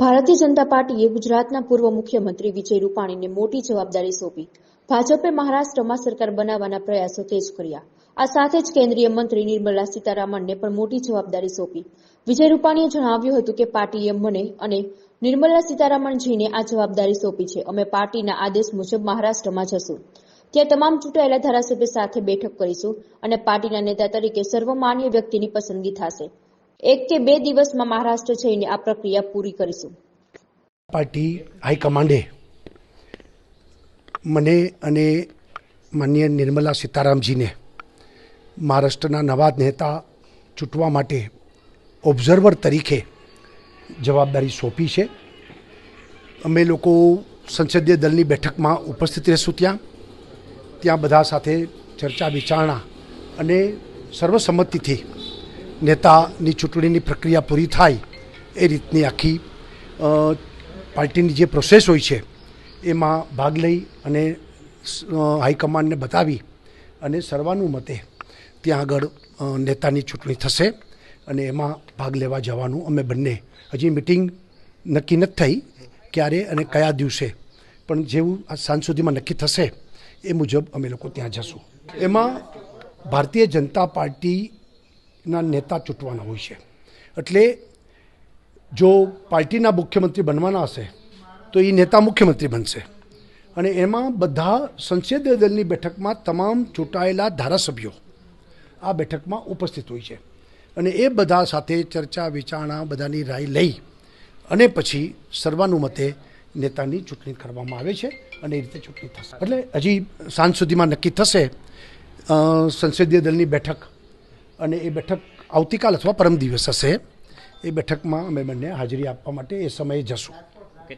ભારતીય જનતા પાર્ટીએ ગુજરાતના પૂર્વ મુખ્યમંત્રી વિજય રૂપાણીને મોટી જવાબદારી સોંપી. ભાજપે મહારાષ્ટ્રમાં સરકાર બનાવવાના પ્રયાસો તેજ કર્યા. આ સાથે જ કેન્દ્રીય મંત્રી નિર્મલા સીતારામનને પણ મોટી જવાબદારી સોંપી. વિજય રૂપાણીએ જણાવ્યું હતું કે પાર્ટીએ મને અને નિર્મલા સીતારામનજીને આ જવાબદારી સોંપી છે. અમે પાર્ટીના આદેશ મુજબ મહારાષ્ટ્રમાં જશું. ત્યાં તમામ ચૂંટાયેલા ધારાસભ્ય સાથે બેઠક કરીશું અને પાર્ટીના નેતા તરીકે સર્વમાન્ય વ્યક્તિની પસંદગી થશે. એક કે બે દિવસમાં મહારાષ્ટ્ર જઈને આ પ્રક્રિયા પૂરી કરીશું. પાર્ટી હાઈકમાન્ડે મને અને માન્ય નિર્મલા સીતારામજીને મહારાષ્ટ્રના નવા નેતા ચૂંટવા માટે ઓબ્ઝર્વર તરીકે જવાબદારી સોંપી છે. અમે લોકો સંસદીય દળની બેઠકમાં ઉપસ્થિત રહેશું ત્યાં. ત્યાં બધા સાથે ચર્ચા વિચારણા અને સર્વસંમતિથી નેતાની ચૂંટણીની પ્રક્રિયા પૂરી થાય એ રીતની આખી પાર્ટીની જે પ્રોસેસ હોય છે, એમાં ભાગ લઈ અને હાઈકમાન્ડને બતાવી અને સર્વાનુમતે ત્યાં આગળ નેતાની ચૂંટણી થશે અને એમાં ભાગ લેવા જવાનું અમે બંને. હજી મિટિંગ નક્કી નથી થઈ ક્યારે અને કયા દિવસે, પણ જેવું આ સાંજ સુધીમાં નક્કી થશે એ મુજબ અમે લોકો ત્યાં જશું. એમાં ભારતીય જનતા પાર્ટીના નેતા ચૂંટવાના હોય છે. એટલે જો પાર્ટીના મુખ્યમંત્રી બનવાના હશે, તો એ નેતા મુખ્યમંત્રી બનશે. અને એમાં બધા સંસદીય દળની બેઠકમાં તમામ ચૂંટાયેલા ધારાસભ્યો આ બેઠકમાં ઉપસ્થિત હોય છે. અને એ બધા સાથે ચર્ચા, વિચારણા, બધાની રાય લઈ અને પછી સર્વાનુમતે નેતાની ચૂંટણી કરવામાં આવે છે અને એ રીતે ચૂંટણી થશે. એટલે હજી સાંજ સુધીમાં નક્કી થશે સંસદીય દળની બેઠક અને એ બેઠક આવતીકાલ અથવા પરમ દિવસ હશે. એ બેઠકમાં અમે બંને હાજરી આપવા માટે એ સમયે જશું.